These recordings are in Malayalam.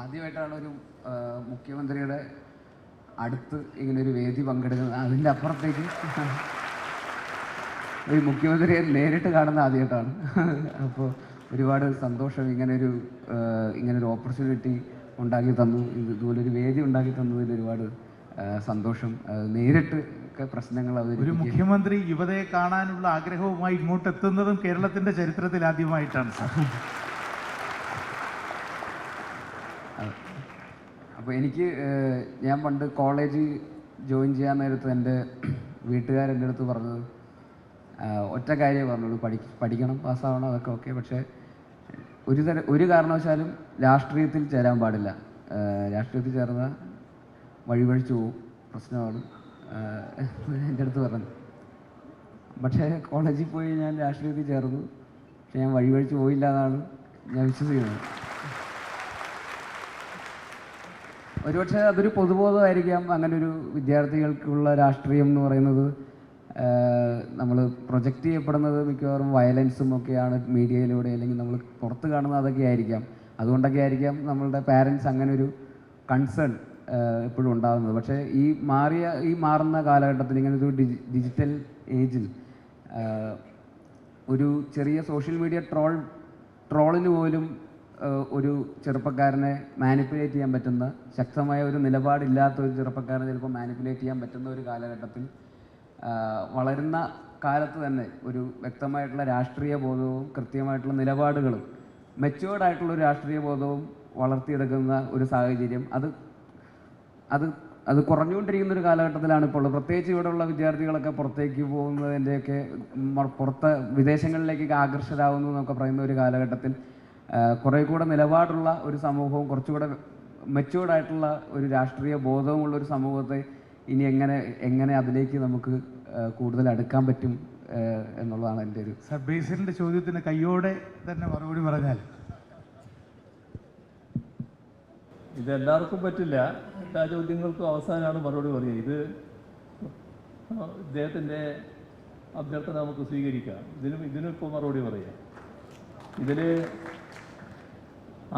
ആദ്യമായിട്ടാണ് ഒരു മുഖ്യമന്ത്രിയുടെ അടുത്ത് ഇങ്ങനെ ഒരു വേദി പങ്കെടുക്കുന്നത്. അതിന്റെ അപ്പുറത്തേക്ക് ഒരു മുഖ്യമന്ത്രിയെ നേരിട്ട് കാണുന്ന ആദ്യമായിട്ടാണ്. അപ്പോൾ ഒരുപാട് സന്തോഷം ഇങ്ങനൊരു ഇങ്ങനൊരു ഓപ്പർച്യൂണിറ്റി ഉണ്ടാക്കി തന്നു. ഇത് ഇതുപോലൊരു വേദി ഉണ്ടാക്കി തന്നതിൽ ഒരുപാട് സന്തോഷം. നേരിട്ട് പ്രശ്നങ്ങൾ ഒരു മുഖ്യമന്ത്രി യുവതയെ കാണാനുള്ള ആഗ്രഹവുമായി ഇങ്ങോട്ട് എത്തുന്നതും കേരളത്തിന്റെ ചരിത്രത്തിൽ ആദ്യമായിട്ടാണ്. സാർ അപ്പോൾ എനിക്ക് ഞാൻ പണ്ട് കോളേജ് ജോയിൻ ചെയ്യാൻ നേരത്ത് എന്റെ വീട്ടുകാരെന്റെ അടുത്ത് പറഞ്ഞത് ഒറ്റ കാര്യമേ പറഞ്ഞുള്ളൂ. പഠി പഠിക്കണം പാസ്സാവണം അതൊക്കെ ഓക്കെ. പക്ഷേ ഒരു തര ഒരു കാരണവശാലും രാഷ്ട്രീയത്തിൽ ചേരാൻ പാടില്ല. രാഷ്ട്രീയത്തിൽ ചേർന്ന വഴിവഴിച്ചു പോവും. പ്രശ്നമാണ്. എന്റെ അടുത്ത് പറഞ്ഞു. പക്ഷേ കോളേജിൽ പോയി ഞാൻ രാഷ്ട്രീയത്തിൽ ചേർന്നു. പക്ഷേ ഞാൻ വഴിവഴിച്ച് പോയില്ല എന്നാണ് ഞാൻ വിശ്വസിക്കുന്നത്. ഒരുപക്ഷെ അതൊരു പൊതുബോധമായിരിക്കാം. അങ്ങനെ ഒരു വിദ്യാർത്ഥികൾക്കുള്ള രാഷ്ട്രീയം എന്ന് പറയുന്നത് നമ്മൾ പ്രൊജക്റ്റ് ചെയ്യപ്പെടുന്നത് മിക്കവാറും വയലൻസും ഒക്കെയാണ് മീഡിയയിലൂടെ അല്ലെങ്കിൽ നമ്മൾ പുറത്ത് കാണുന്ന അതൊക്കെ ആയിരിക്കാം. അതുകൊണ്ടൊക്കെ ആയിരിക്കാം നമ്മളുടെ പാരൻസ് അങ്ങനെ ഒരു കൺസേൺ എപ്പോഴും ഉണ്ടാകുന്നത്. പക്ഷേ ഈ മാറിയ ഈ മാറുന്ന കാലഘട്ടത്തിൽ ഇങ്ങനെ ഒരു ഡിജിറ്റൽ ഏജിൽ ഒരു ചെറിയ സോഷ്യൽ മീഡിയ ട്രോൾ ട്രോളിന് പോലും ഒരു ചെറുപ്പക്കാരനെ മാനിപ്പുലേറ്റ് ചെയ്യാൻ പറ്റുന്ന ശക്തമായ ഒരു നിലപാടില്ലാത്ത ഒരു ചെറുപ്പക്കാരനെ ചിലപ്പോൾ മാനിപ്പുലേറ്റ് ചെയ്യാൻ പറ്റുന്ന ഒരു കാലഘട്ടത്തിൽ വളരുന്ന കാലത്ത് തന്നെ ഒരു വ്യക്തമായിട്ടുള്ള രാഷ്ട്രീയ ബോധവും കൃത്യമായിട്ടുള്ള നിലപാടുകളും മെച്ചുവേർഡ് ആയിട്ടുള്ള ഒരു രാഷ്ട്രീയ ബോധവും വളർത്തിയെടുക്കുന്ന ഒരു സാഹചര്യം. അത് അത് അത് കുറഞ്ഞുകൊണ്ടിരിക്കുന്ന ഒരു കാലഘട്ടത്തിലാണ് ഇപ്പോൾ ഉള്ളത്. പ്രത്യേകിച്ച് ഇവിടെയുള്ള വിദ്യാർത്ഥികളൊക്കെ പുറത്തേക്ക് പോകുന്നതിന്റെയൊക്കെ പുറത്ത് വിദേശങ്ങളിലേക്കൊക്കെ ആകർഷരാകുന്നു എന്നൊക്കെ പറയുന്ന ഒരു കാലഘട്ടത്തിൽ കുറേ കൂടെ നിലപാടുള്ള ഒരു സമൂഹവും കുറച്ചുകൂടെ മെച്ചുവേർഡ് ആയിട്ടുള്ള ഒരു രാഷ്ട്രീയ ബോധവുമുള്ള ഒരു സമൂഹത്തെ ഇനി എങ്ങനെ എങ്ങനെ അതിലേക്ക് നമുക്ക് കൂടുതൽ അടുക്കാൻ പറ്റും എന്നുള്ളതാണ് എന്റെ ഒരു സർ ബേസിലിന്റെ ചോദ്യത്തിന് കയ്യോടെ തന്നെ മറുപടി പറഞ്ഞാൽ. ഇത് എല്ലാവർക്കും പറ്റില്ല. എല്ലാ ചോദ്യങ്ങൾക്കും അവസാനമാണ് മറുപടി പറയുക. ഇത് ഇദ്ദേഹത്തിന്റെ അഭ്യർത്ഥന നമുക്ക് സ്വീകരിക്കാം. ഇതിനും ഇതിനും ഇപ്പോൾ മറുപടി പറയാം. ഇതിൽ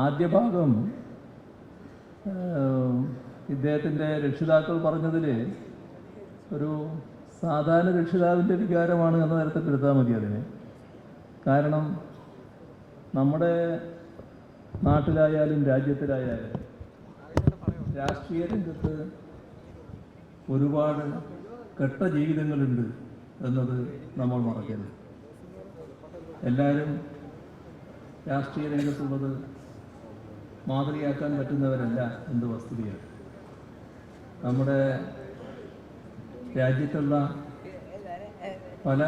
ആദ്യ ഭാഗം ഇദ്ദേഹത്തിന്റെ രക്ഷിതാക്കൾ പറഞ്ഞതിൽ ഒരു സാധാരണ രക്ഷിതാവിന്റെ വികാരമാണ് എന്ന തരത്തിൽ എടുത്താൽ മതി അതിന്. കാരണം നമ്മുടെ നാട്ടിലായാലും രാജ്യത്തിലായാലും രാഷ്ട്രീയ രംഗത്ത് ഒരുപാട് കെട്ട ജീവിതങ്ങളുണ്ട് എന്നത് നമ്മൾ മറക്കരുത്. എല്ലാവരും രാഷ്ട്രീയ രംഗത്തുള്ളത് മാതൃകയാക്കാൻ പറ്റുന്നവരല്ല എന്ത് വസ്തുതയാണ്. നമ്മുടെ രാജ്യത്തുള്ള പല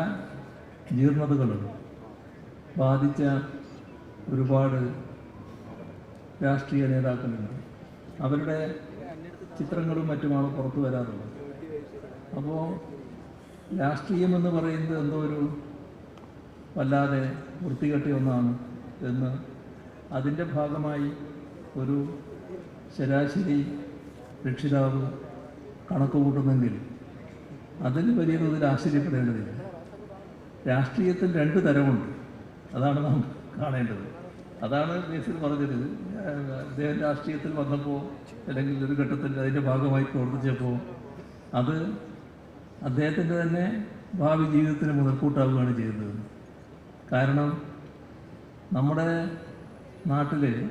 ജീർണതകളും ബാധിച്ച ഒരുപാട് രാഷ്ട്രീയ നേതാക്കളുണ്ട്. അവരുടെ ചിത്രങ്ങളും മറ്റുമാണ് പുറത്തു വരാറുള്ളത് അപ്പോൾ രാഷ്ട്രീയം എന്ന് പറയുന്നത് എന്തോ ഒരു വല്ലാതെ വൃത്തികെട്ടിയ ഒന്നാണ് എന്ന് അതിന്റെ ഭാഗമായി ഒരു ശരാശരി രക്ഷിതാവ് കണക്ക് കൂട്ടുന്നെങ്കിൽ അതിൽ വലിയ തോതിൽ ആശ്ചര്യപ്പെടേണ്ടതില്ല. രാഷ്ട്രീയത്തിൽ രണ്ട് തരമുണ്ട്. അതാണ് നാം കാണേണ്ടത്. അതാണ് ബേസിൽ പറഞ്ഞത്. അദ്ദേഹം രാഷ്ട്രീയത്തിൽ വന്നപ്പോൾ അല്ലെങ്കിൽ ഒരു ഘട്ടത്തിൽ അതിന്റെ ഭാഗമായി പ്രവർത്തിച്ചപ്പോൾ അത് അദ്ദേഹത്തിന്റെ തന്നെ ഭാവി ജീവിതത്തിന് മുതൽക്കൂട്ടാവുകയാണ് ചെയ്യുന്നത് കാരണം നമ്മുടെ നാട്ടിൽ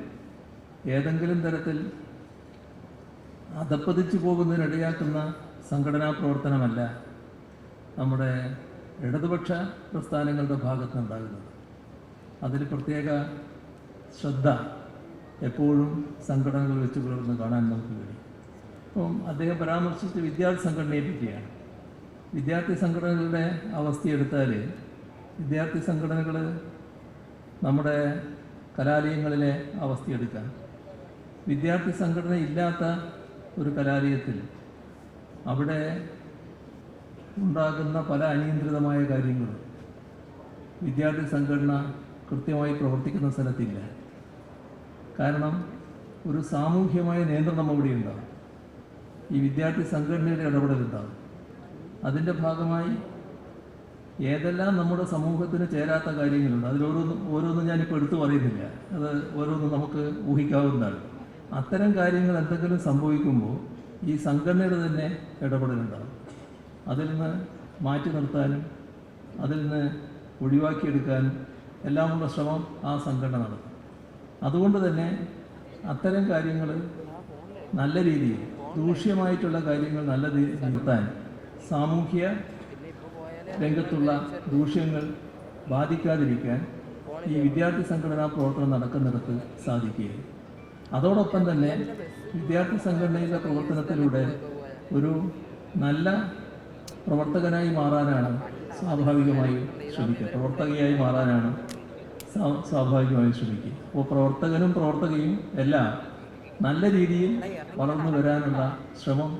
ഏതെങ്കിലും തരത്തിൽ അധപ്പതിച്ചു പോകുന്നതിനിടയാക്കുന്ന സംഘടനാ പ്രവർത്തനമല്ല നമ്മുടെ ഇടതുപക്ഷ പ്രസ്ഥാനങ്ങളുടെ ഭാഗത്തുനിന്നുണ്ടാകുന്നത് അതിൽ പ്രത്യേക ശ്രദ്ധ എപ്പോഴും സംഘടനകൾ വെച്ച് പുലർന്ന് കാണാൻ നമുക്ക് കഴിയും. അപ്പം അദ്ദേഹം പരാമർശിച്ച വിദ്യാർത്ഥി സംഘടനയെ പറ്റിയാണ്. വിദ്യാർത്ഥി സംഘടനകളുടെ അവസ്ഥയെടുത്താൽ വിദ്യാർത്ഥി സംഘടനകൾ നമ്മുടെ കലാലയങ്ങളിലെ അവസ്ഥയെടുക്കാം വിദ്യാർത്ഥി സംഘടന ഇല്ലാത്ത ഒരു കലാലയത്തിൽ അവിടെ ഉണ്ടാകുന്ന പല അനിയന്ത്രിതമായ കാര്യങ്ങളും വിദ്യാർത്ഥി സംഘടന കൃത്യമായി പ്രവർത്തിക്കുന്ന സ്ഥലത്തില്ല. കാരണം ഒരു സാമൂഹ്യമായ നിയന്ത്രണം അവിടെ ഉണ്ടാകും ഈ വിദ്യാർത്ഥി സംഘടനയുടെ ഇടപെടലുണ്ടാകും അതിന്റെ ഭാഗമായി ഏതെല്ലാം നമ്മുടെ സമൂഹത്തിന് ചേരാത്ത കാര്യങ്ങളുണ്ട് അതിലോരോന്നും ഓരോന്നും ഞാനിപ്പോൾ എടുത്തു പറയുന്നില്ല. അത് ഓരോന്നും നമുക്ക് ഊഹിക്കാവുന്നതാണ്. അത്തരം കാര്യങ്ങൾ എന്തെങ്കിലും സംഭവിക്കുമ്പോൾ ഈ സംഘടനയുടെ തന്നെ ഇടപെടലുണ്ടാകും അതിൽ നിന്ന് മാറ്റി നിർത്താനും അതിൽ നിന്ന് ഒഴിവാക്കിയെടുക്കാനും എല്ലാമുള്ള ശ്രമം ആ സംഘടന നടത്തും. അതുകൊണ്ട് തന്നെ അത്തരം കാര്യങ്ങൾ നല്ല രീതിയിൽ ദൂഷ്യമായിട്ടുള്ള കാര്യങ്ങൾ നല്ല രീതിയിൽ നിർത്താൻ സാമൂഹ്യ രംഗത്തുള്ള ദൂഷ്യങ്ങൾ ബാധിക്കാതിരിക്കാൻ ഈ വിദ്യാർത്ഥി സംഘടനാ പ്രവർത്തനം നടക്കുന്നിടത്ത് സാധിക്കുകയും അതോടൊപ്പം തന്നെ വിദ്യാർത്ഥി സംഘടനയുടെ പ്രവർത്തനത്തിലൂടെ ഒരു നല്ല പ്രവർത്തകനായി മാറാനാണ് സ്വാഭാവികമായും ശ്രമിക്കുക. പ്രവർത്തകയായി മാറാനാണ് സ്വാഭാവികമായി സ്വാഭാവികമായും ശ്രമിക്കുക. അപ്പോൾ പ്രവർത്തകനും പ്രവർത്തകയും എല്ലാം നല്ല രീതിയിൽ വളർന്നു വരാനുള്ള ശ്രമം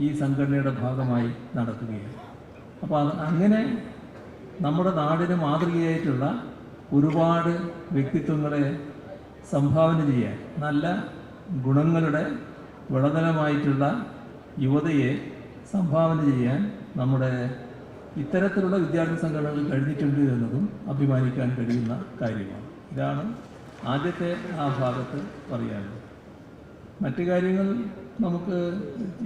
ഈ സംഘടനയുടെ ഭാഗമായി നടക്കുകയാണ്. അപ്പോൾ അത് അങ്ങനെ നമ്മുടെ നാടിന് മാതൃകയായിട്ടുള്ള ഒരുപാട് വ്യക്തിത്വങ്ങളെ സംഭാവന ചെയ്യാൻ നല്ല ഗുണങ്ങളുടെ വിളതലമായിട്ടുള്ള യുവതയെ സംഭാവന ചെയ്യാൻ നമ്മുടെ ഇത്തരത്തിലുള്ള വിദ്യാർത്ഥി സംഘടനകൾ കഴിഞ്ഞിട്ടുണ്ട് എന്നതും അഭിമാനിക്കാൻ കഴിയുന്ന കാര്യമാണ്. ഇതാണ് ആദ്യത്തെ ആ ഭാഗത്ത് പറയാനുള്ളത്. മറ്റു കാര്യങ്ങൾ നമുക്ക്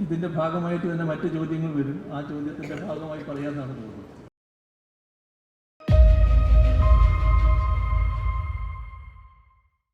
ഇതിന്റെ ഭാഗമായിട്ട് തന്നെ മറ്റു ചോദ്യങ്ങൾ വരും. ആ ചോദ്യത്തിന്റെ ഭാഗമായി പറയാമെന്നാണ് തോന്നുന്നത്